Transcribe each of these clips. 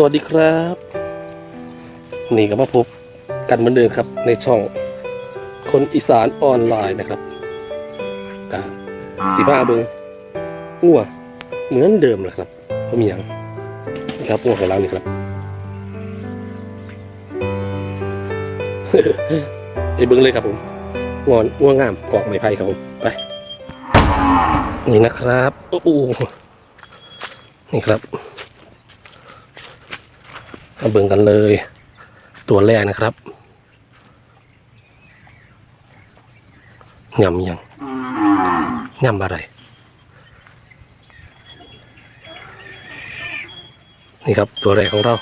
สวัสดีครับ นี่ก็มาพบกันเหมือนเดิมครับ ในช่องคนอีสานออนไลน์นะครับกาสิบ้าเบิงงัวเหมือนเดิมแหละครับเพราะมีอย่างนี่ครับงัวของเรานี่ครับไปเบิ้งเลยครับผมงอนง่วงงามกอกไม้ไผ่ครับผมไปนี่นะครับโอ้โหนี่ครับ มาเบิ่งกันเลย ตัวแรกนะครับยำยังยำอะไร นี่ครับตัวแรกของเรา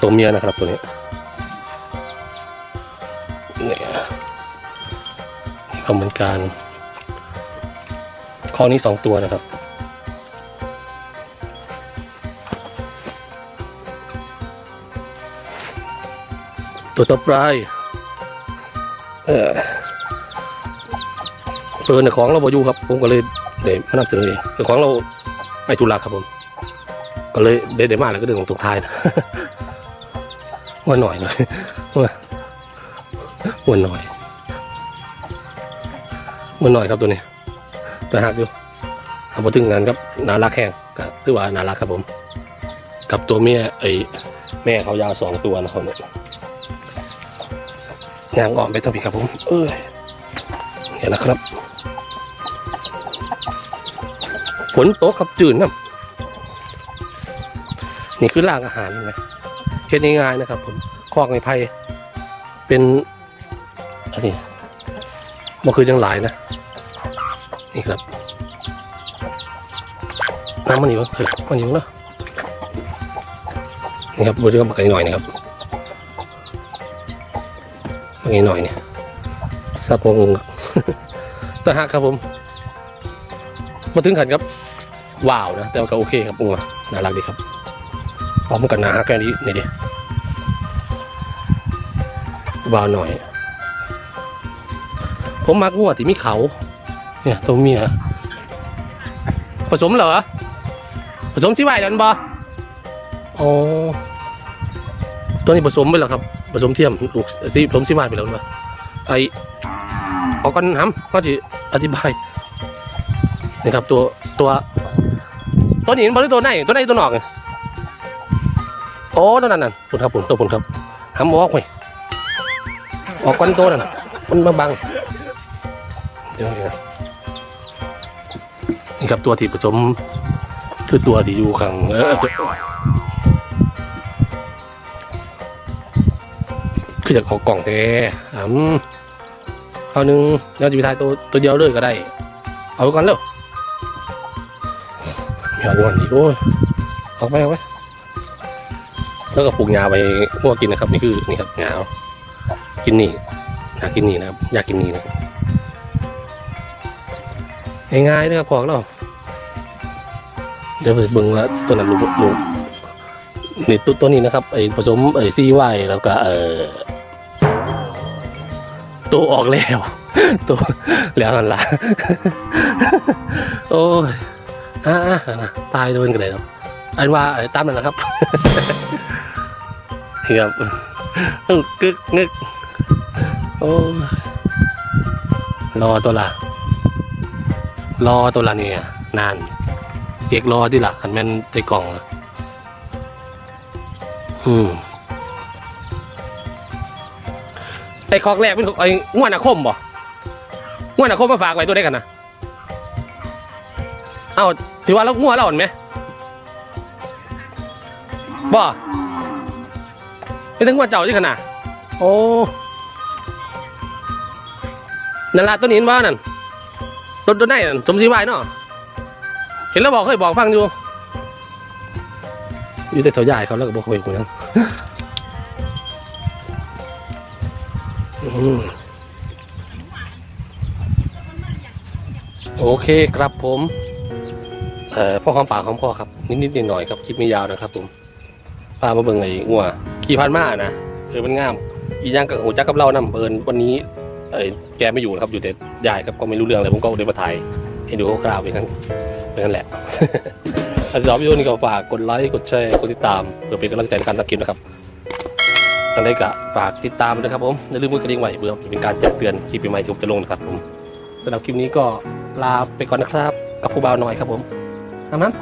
ตัวเมียนะครับตัวนี้ ก็เหมือนกันข้อนี้สองตัวนะครับตัวต่อไปเออเปิดในของเราบอยู่ครับ ผมก็เลยเดี๋ยวมานำเสนอเองแต่ของเราไปธุระครับผม ก็เลยเดี๋ยวเดี๋ยวมาแล้วก็เดินของตรงท้ายนะว่าหน่อยหน่อยว่าว่าหน่อย ว่าหน่อยครับตัวนี้แต่หักอยู่ทำมาถึงงานครับนารักแห้งก็ถือว่านารักครับผม กับตัวเมียไอ้แม่เขายาวสองตัวนะครับเนี่ยยางอ่อนไปทั้งปีครับผมเอ้ยเห็นนะครับ ฝนตกครับจืดนะนี่คือรางอาหารนะเฮ็ดง่ายๆนะครับ ผมคอกในไผ่เป็นอันนี้ มันคือจังหลายนะ นี่ครับน้ำมันอยู่เฮ้ยมันอยู่เนาะนี่ครับบริการบักไก่หน่อยนะครับบักไก่หน่อยเนี่ยสักพงตะหักครับผม มาถึงขันครับว้าวนะแต่ก็โอเคครับอุ้งน่ารักดีครับพร้อมกันหนาแค่นี้นี่ดิบาวหน่อย ผมมักงัวที่มีเขา เนี่ยตัวเมียผสมเหรอ ผสมชิวายดันบออ๋อตัวนี้ผสมไปแล้วครับ ผสมเทียมลูกซีผสมชิวายไปแล้วนะไอเอากันหำก็จะอธิบายนี่ครับตัวตัวตัวนี้มันบหรือตัวไหนตัวไหนตัวหนอกไงโอ้ตัวนั้นน่ะปุ่นครับปุ่นตัวปุ่นครับหำออกไปออกก้อนโตนั่นมันมาบัง เดี๋ยวนี่ครับตัวที่ผสมคือตัวที่อยู่ข้างเออคือจากออกกล่องแต่หำเอาหนึ่งแล้วจะไปทายตัวตัวเดียวเลยก็ได้ เอาไว้ก่อนเร็วอย่าวนดิโอ้ยออกไปออกไปแล้วก็ปลูกยาไปพวกกินนะครับ นี่คือนี่ครับยาเอากินนี่อยากกินนี่นะครับอยากกินนี่นะครับ ง่ายๆนะครับของเราเดี๋ยวไปเบิ่งว่าตัวนั้นลูกลูกนี่ตัวตัวนี้นะครับไอ้ผสมไอ้ซีไวแล้วก็เออตัวออกแล้วตัวแล้วกันละโอ้ยอ่าตายโดนกันเลยครับอันว่าไอตามนั่นแหละครับครับอึกกึกงึกโอ้รอตัวละ รอตัวละเนี่ยนานเอกรอที่ละขันแม่นในกล่องอะอืมไอ้คอกแรกเป็นไอ้ง่วนอาคมบ่ง่วนอาคมมาฝากไว้ตัวได้กันนะเอ้าถือว่าเราง่วเราอ่อนไหมบ่ไม่ถึงว่าเจ้าที่ขนาดโอ้นั่นละต้นหินบ้านั่น ต้นต้นไหนนั่นสมศรีวายเนาะเห็นแล้วบอกเคยบอกฟังอยู่อยู่แต่แถวใหญ่เขาแล้วก็บอกเคยเหมือนกันโอเคครับผมเอ่อพ่อความปาของพ่อครับ นิดๆหน่อยๆครับคลิปไม่ยาวนะครับ ผมพามาเบิ่งไอ้งัวขี่พันมานะเออมันงาม อีกอย่างกับหูจักกับเรานำเอิญวันนี้ เอ้ยแกไม่อยู่นะครับอยู่แต่ยายครับก็ไม่รู้เรื่องอะไรผมก็เลยมาถ่ายให้ดูคร่าวๆไปงั้นไปงั้นแหละถ้าชอบวิดีโอนี้ก็ฝากกดไลค์กดแชร์กดติดตามเพื่อเป็นกำลังใจในการทำคลิปนะครับทางใดก็ฝากติดตามนะครับผมอย่าลืมกดกระดิ่งไว้เพื่อเป็นการแจ้งเตือนคลิปใหม่ที่ผมจะลงนะครับผมสำหรับคลิปนี้ก็ลาไปก่อนนะครับ กับผู้บ่าวน้อยครับผมตามนั้น